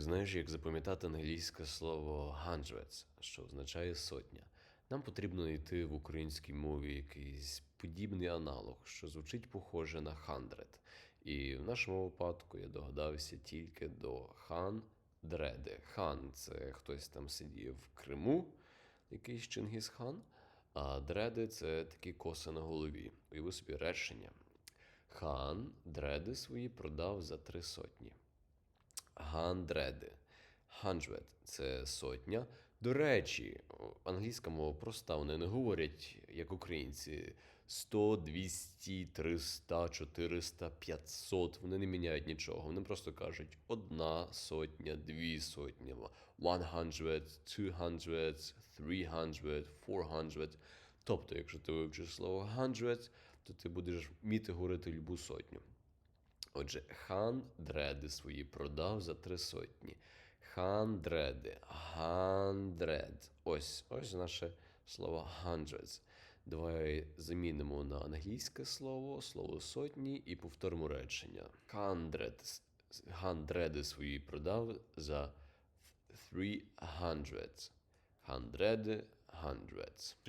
знаєш, як запам'ятати англійське слово hundreds, що означає сотня. Нам потрібно знайти в українській мові якийсь подібний аналог, що звучить похоже на hundred. І в нашому випадку я догадався тільки до хан дреди. Хан це хтось там сидів в Криму, якийсь Чингісхан, а дреди це такі коси на голові. Уяви собі речення. Хан дреди свої продав за три сотні. Гандреди. Hundred – це сотня. До речі, англійська мова проста, вони не говорять, як українці, 100, 200, 300, 400, 500. Вони не міняють нічого. Вони просто кажуть одна сотня, дві сотні, 100, 200, 300, 400. Тобто, якщо ти вивчиш слово hundred, то ти будеш вміти говорити любу сотню. Отже, хан дреди свої продав за три сотні. Хан дреди. Гандред. Ось ось наше слово hundreds. Давай замінимо на англійське слово, слово сотні і повторимо речення. Hundred. Гандреди свої продав за three hundreds. Гандреди, hundreds.